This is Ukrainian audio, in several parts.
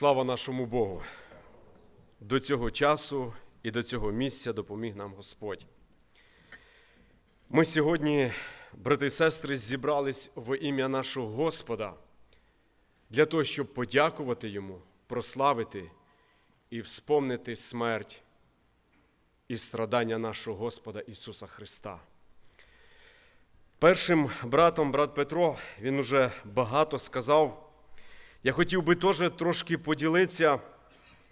Слава нашому Богу! До цього часу і до цього місця допоміг нам Господь. Ми сьогодні, брати і сестри, зібрались в ім'я нашого Господа для того, щоб подякувати Йому, прославити і вспомнити смерть і страдання нашого Господа Ісуса Христа. Першим братом, брат Петро, він уже багато сказав. Я хотів би теж трошки поділитися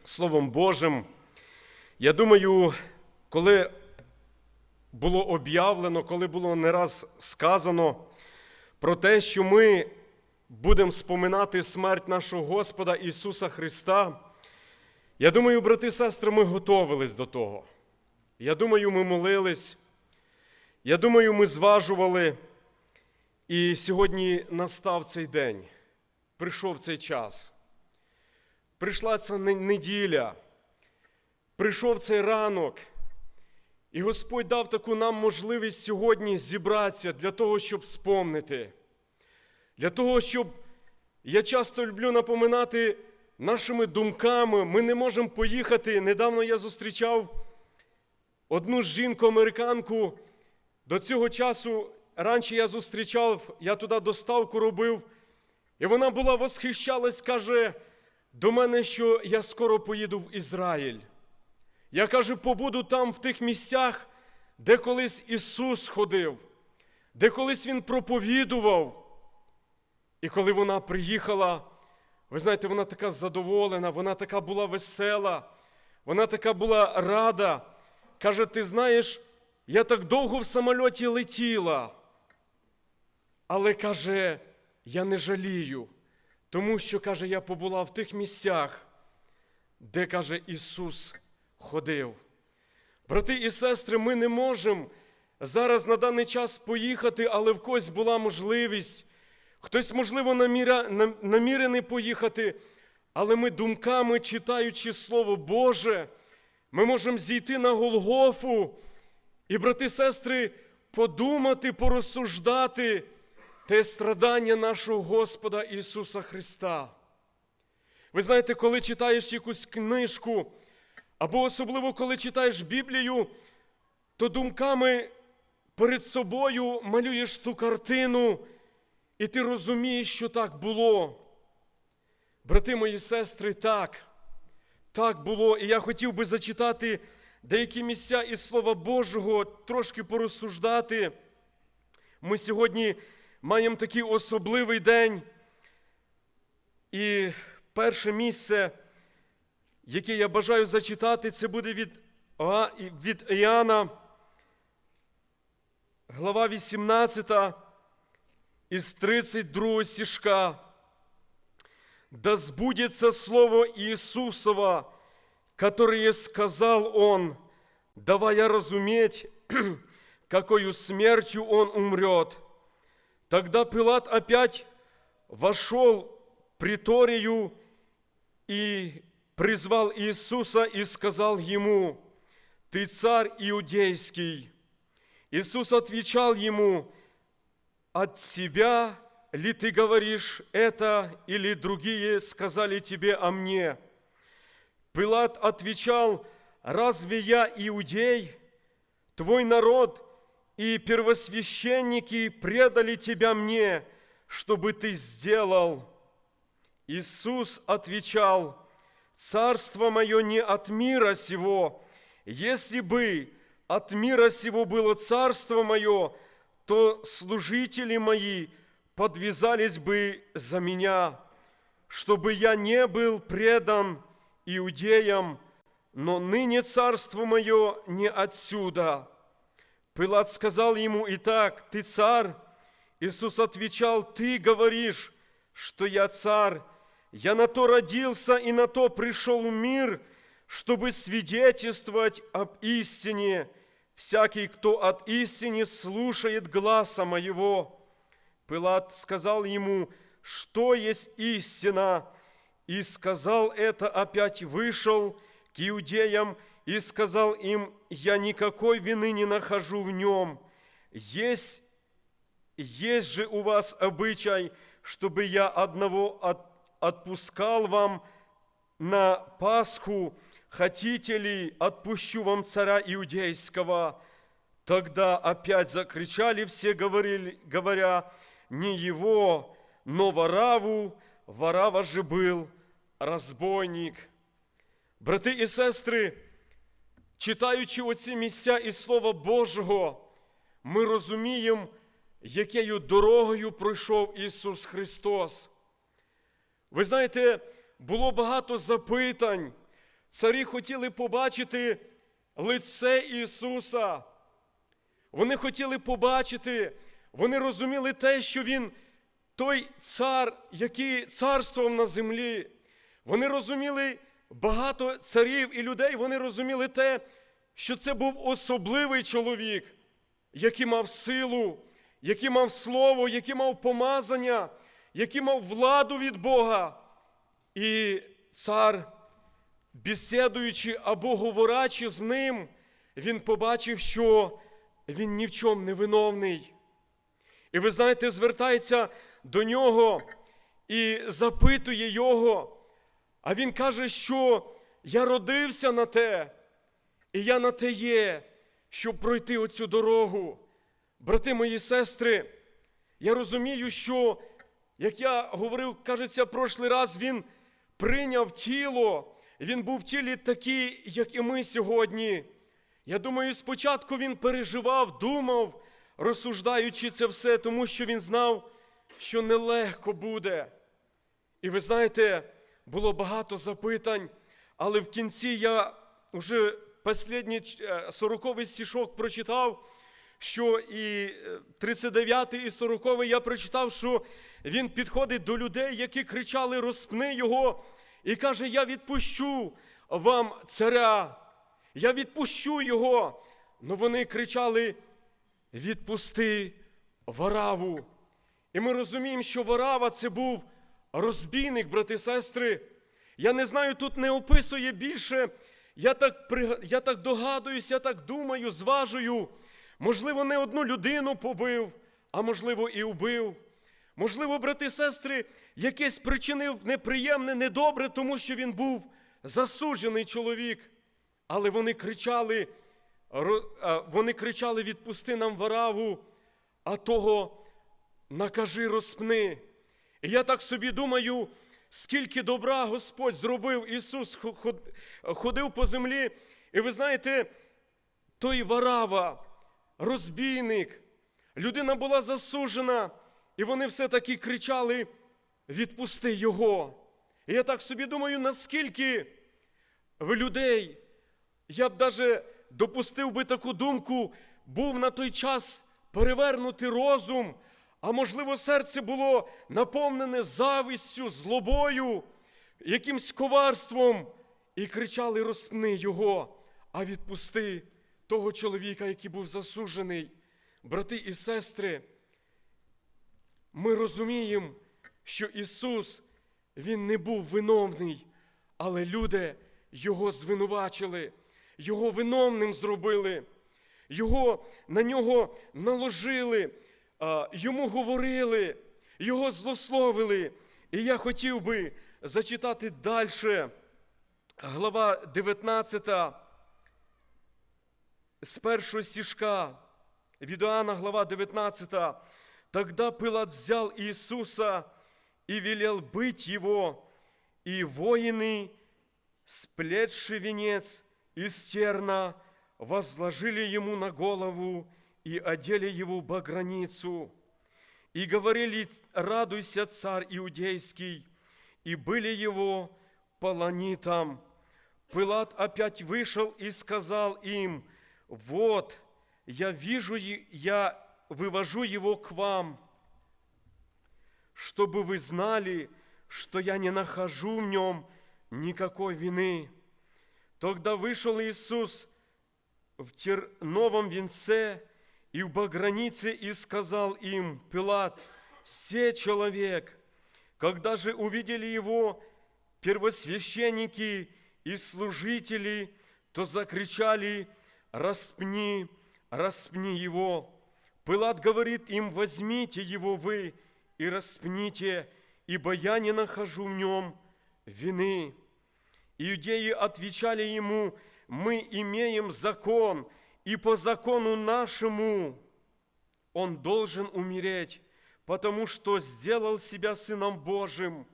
Словом Божим. Я думаю, коли було об'явлено, коли було не раз сказано про те, що ми будемо споминати смерть нашого Господа Ісуса Христа, я думаю, брати і сестри, ми готовились до того. Я думаю, ми молились. Я думаю, ми зважували. І сьогодні настав цей день прийшов цей час. Прийшла ця неділя, прийшов цей ранок, і Господь дав таку нам можливість сьогодні зібратися для того, щоб спомнити. Для того, щоб я часто люблю напоминати нашими думками, ми не можемо поїхати. Недавно я зустрічав одну жінку-американку. До цього часу раніше я зустрічав, я туди доставку робив. І вона була восхищалась, каже до мене, що я скоро поїду в Ізраїль. Я каже, побуду там, в тих місцях, де колись Ісус ходив, де колись Він проповідував. І коли вона приїхала, ви знаєте, вона така задоволена, вона така була весела, вона така була рада. Каже, ти знаєш, я так довго в самольоті летіла. Але каже, я не жалію, тому що, каже, я побула в тих місцях, де, каже, Ісус ходив. Брати і сестри, ми не можемо зараз на даний час поїхати, але в когось була можливість. Хтось, можливо, намірений поїхати, але ми думками, читаючи Слово Боже, ми можемо зійти на Голгофу і, брати і сестри, подумати, порозсуждати те страдання нашого Господа Ісуса Христа. Ви знаєте, коли читаєш якусь книжку, або особливо коли читаєш Біблію, то думками перед собою малюєш ту картину, і ти розумієш, що так було. Брати мої сестри, так, так було. І я хотів би зачитати деякі місця із Слова Божого, трошки порозсуждати. Ми сьогодні маємо такий особливий день. І перше місце, яке я бажаю зачитати, це буде від від Іоанна, глава 18 із 32 стишка. Да сбудется Слово Иисусова, которое сказал Он, давая разуметь, какою смертью Он умрет – Тогда Пилат опять вошел в приторию и призвал Иисуса и сказал ему, «Ты царь иудейский». Иисус отвечал ему, «От себя ли ты говоришь это, или другие сказали тебе о мне?» Пилат отвечал, «Разве я иудей? Твой народ – и первосвященники предали тебя мне, чтобы ты сделал. Иисус отвечал, Царство мое не от мира сего. Если бы от мира сего было царство мое, то служители мои подвязались бы за меня, чтобы я не был предан иудеям, но ныне царство мое не отсюда. Пилат сказал ему, «Итак, ты царь?» Иисус отвечал, «Ты говоришь, что я царь. Я на то родился и на то пришел в мир, чтобы свидетельствовать об истине. Всякий, кто от истины слушает гласа моего». Пилат сказал ему, «Что есть истина?» И сказал это, опять вышел к иудеям и сказал им, я никакой вины не нахожу в нем. Есть, есть же у вас обычай, чтобы я одного от, отпускал вам на Пасху, хотите ли, отпущу вам царя иудейского? Тогда опять закричали все, говорили, говоря, не его, но Вараву, Варава же был розбойник. Брати і сестри, читаючи оці місця із Слова Божого, ми розуміємо, якою дорогою пройшов Ісус Христос. Ви знаєте, було багато запитань. Царі хотіли побачити лице Ісуса. Вони хотіли побачити, вони розуміли те, що Він той цар, який царствував на землі. Вони розуміли багато царів і людей, вони розуміли те, що це був особливий чоловік, який мав силу, який мав слово, який мав помазання, який мав владу від Бога. І цар, бесідуючи або говорячи з ним, він побачив, що він ні в чому не виновний. І ви знаєте, звертається до нього і запитує його. А він каже, що я родився на те, і я на те є, щоб пройти оцю дорогу. Брати мої сестри, я розумію, що, як я говорив, кажеться, прошлий раз він прийняв тіло, він був в тілі такий, як і ми сьогодні. Я думаю, спочатку він переживав, думав, розсуждаючи це все, тому що він знав, що нелегко буде. І ви знаєте, було багато запитань, але в кінці я вже останній 40-й стишок прочитав, що і 39-й і 40-й я прочитав, що він підходить до людей, які кричали розпни його, і каже: Я відпущу вам царя, я відпущу його. Но вони кричали: відпусти вараву. І ми розуміємо, що Варава це був розбійник, брати сестри. Я не знаю, тут не описує більше. Я так я так догадуюсь, я так думаю, зважую. Можливо, не одну людину побив, а можливо, і убив. Можливо, брати і сестри, якесь причинив неприємне, недобре, тому що він був засуджений чоловік. Але вони кричали, вони кричали: відпусти нам вараву, а того накажи розпни. І я так собі думаю, скільки добра Господь зробив, Ісус ходив по землі. І ви знаєте, той варава, розбійник, людина була засуджена, і вони все-таки кричали: відпусти Його. І я так собі думаю, наскільки в людей, я б навіть допустив би таку думку, був на той час перевернути розум. А можливо, серце було наповнене завістю, злобою, якимсь коварством, і кричали: розпни його, а відпусти того чоловіка, який був засуджений. Брати і сестри, ми розуміємо, що Ісус, Він не був виновний, але люди Його звинувачили, Його виновним зробили, Його на нього наложили йому говорили, його злословили. І я хотів би зачитати далі, глава 19, з першого стишка, від Иоанна, глава 19. Тогда Пилат взял Иисуса и велел быть его, и воины, сплетший венец из терна, возложили ему на голову и одели его в границу, и говорили, радуйся, царь иудейский, и были его полонитом. Пилат опять вышел и сказал им, вот, я вижу, я вывожу его к вам, чтобы вы знали, что я не нахожу в нем никакой вины. Тогда вышел Иисус в терновом венце и в багранице и сказал им, Пилат, «Се человек». Когда же увидели его первосвященники и служители, то закричали, «Распни, распни его!» Пилат говорит им, «Возьмите его вы и распните, ибо я не нахожу в нем вины». Иудеи отвечали ему, мы имеем закон, и по закону нашему он должен умереть, потому что сделал себя Сыном Божьим.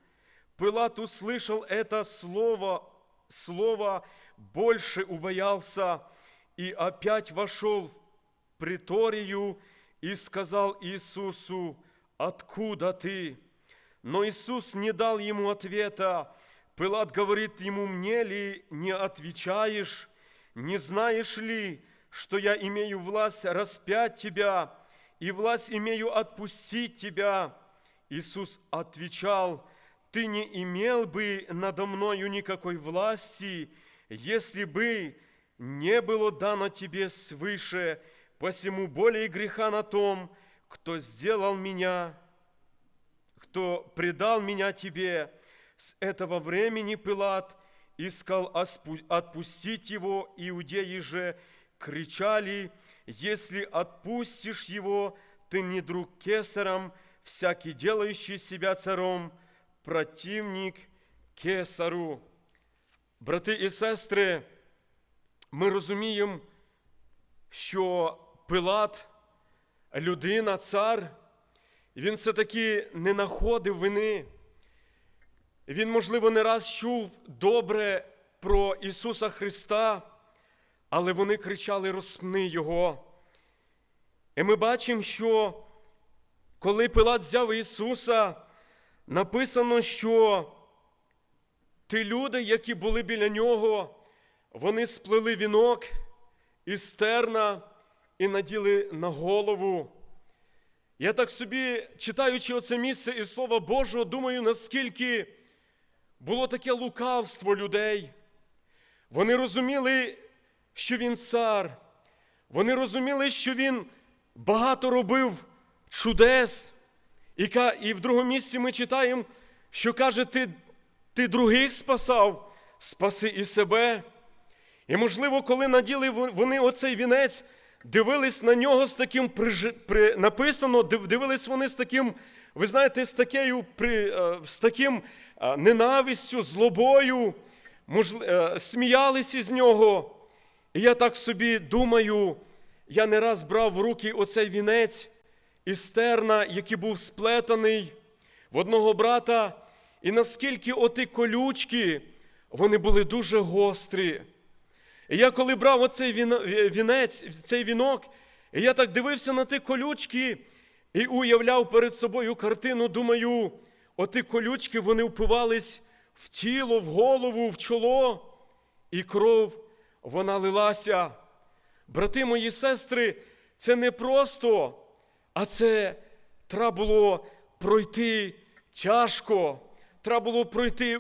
Пилат услышал это слово, слово больше убоялся и опять вошел в приторию и сказал Иисусу, «Откуда ты?» Но Иисус не дал ему ответа. Пилат говорит ему, «Мне ли не отвечаешь? Не знаешь ли, что я имею власть распять тебя и власть имею отпустить тебя?» Иисус отвечал, «Ты не имел бы надо мною никакой власти, если бы не было дано тебе свыше, посему более греха на том, кто сделал меня, кто предал меня тебе. С этого времени Пилат искал отпустить его, иудеи же кричали, если отпустишь его, ты не друг кесарам, всякий делающий себя царом, противник кесару. Брати і сестри, ми розуміємо, що Пилат, людина, цар, він все-таки не знаходив вини. Він, можливо, не раз чув добре про Ісуса Христа, але вони кричали розпни Його. І ми бачимо, що коли Пилат взяв Ісуса, написано, що ті люди, які були біля нього, вони сплели вінок із стерна і наділи на голову. Я так собі, читаючи оце місце із Слова Божого, думаю, наскільки було таке лукавство людей. Вони розуміли, що він цар. Вони розуміли, що він багато робив чудес. І, в другому місці ми читаємо, що каже, ти, ти других спасав, спаси і себе. І, можливо, коли наділи вони оцей вінець, дивились на нього з таким при, написано, дивились вони з таким, ви знаєте, з такою при, е, з таким е, ненавистю, злобою, е, сміялись із нього. І я так собі думаю, я не раз брав в руки оцей вінець із терна, який був сплетений в одного брата, і наскільки оті колючки, вони були дуже гострі. І я коли брав оцей вінець, цей вінок, і я так дивився на ті колючки і уявляв перед собою картину, думаю, оті колючки вони впивались в тіло, в голову, в чоло, і кров вона лилася. Брати мої сестри, це не просто, а це треба було пройти тяжко, треба було пройти,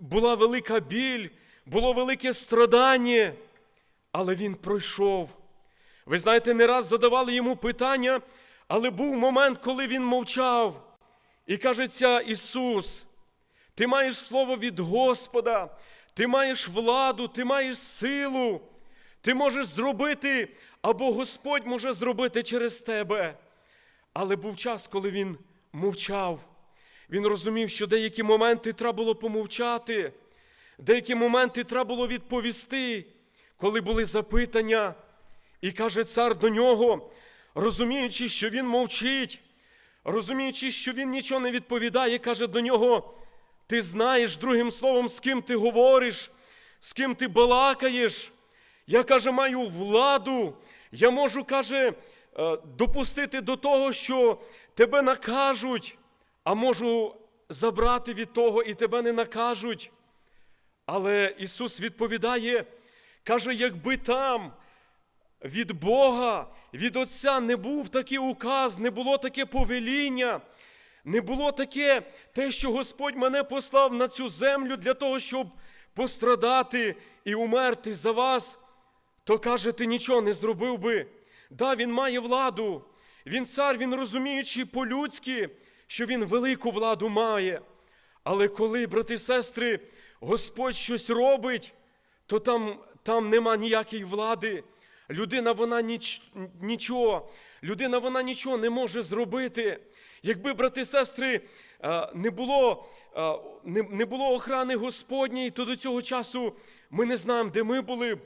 була велика біль, було велике страдання, але він пройшов. Ви знаєте, не раз задавали йому питання, але був момент, коли він мовчав. І кажеться, Ісус, ти маєш слово від Господа, ти маєш владу, ти маєш силу, ти можеш зробити, або Господь може зробити через тебе. Але був час, коли він мовчав. Він розумів, що деякі моменти треба було помовчати, деякі моменти треба було відповісти, коли були запитання. І каже цар до нього, розуміючи, що він мовчить, розуміючи, що він нічого не відповідає, каже до нього: ти знаєш другим словом, з ким ти говориш, з ким ти балакаєш. Я каже, маю владу. Я можу, каже, е, допустити до того, що тебе накажуть, а можу забрати від того і тебе не накажуть. Але Ісус відповідає, каже, якби там від Бога, від Отця не був такий указ, не було таке повеління, не було таке те, що Господь мене послав на цю землю для того, щоб пострадати і умерти за вас, то каже, ти нічого не зробив би. Да, він має владу, він цар, він розуміючи по-людськи, що він велику владу має. Але коли, брати і сестри, Господь щось робить, то там, там нема ніякої влади. Людина вона ніч, нічого, людина вона нічого не може зробити. Якби, брати і сестри, е, не було, е, не, було охрани Господньої, то до цього часу ми не знаємо, де ми були.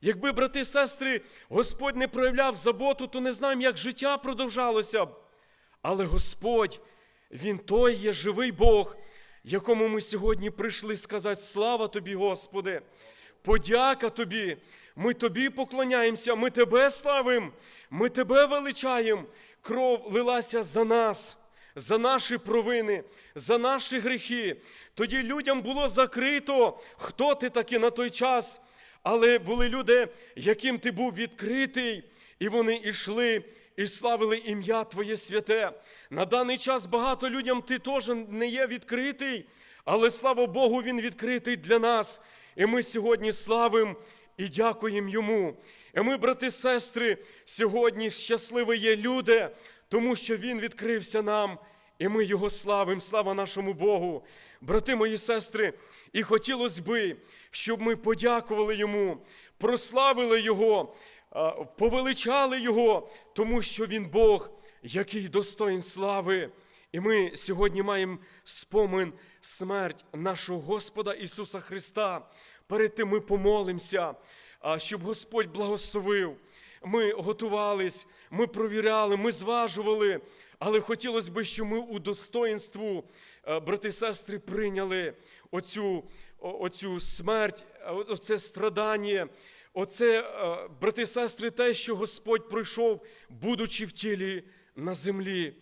Якби, брати і сестри, Господь не проявляв заботу, то не знаємо, як життя продовжалося. Але Господь, Він той є живий Бог, якому ми сьогодні прийшли сказати слава тобі, Господи. Подяка тобі. Ми тобі поклоняємося, ми тебе славимо, ми тебе величаємо. Кров лилася за нас, за наші провини, за наші гріхи. Тоді людям було закрито, хто ти такий на той час. Але були люди, яким ти був відкритий, і вони йшли і славили ім'я Твоє святе. На даний час багато людям ти теж не є відкритий, але слава Богу, Він відкритий для нас. І ми сьогодні славимо і дякуємо Йому. І ми, брати, сестри, сьогодні щасливі є люди, тому що Він відкрився нам, і ми Його славимо. Слава нашому Богу. Брати мої сестри, і хотілося би, щоб ми подякували Йому, прославили Його, повеличали Його, тому що Він Бог, який достоїн слави. І ми сьогодні маємо спомин смерть нашого Господа Ісуса Христа. Перед тим ми помолимося, щоб Господь благословив. Ми готувались, ми провіряли, ми зважували, але хотілося б, щоб ми у достоїнству, е, брати і сестри, прийняли оцю, оцю смерть, е, оце страдання, оце, е, брати і сестри, те, що Господь пройшов, будучи в тілі на землі.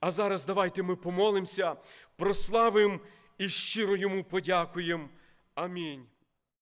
А зараз давайте ми помолимося, прославимо і щиро йому подякуємо. Амінь.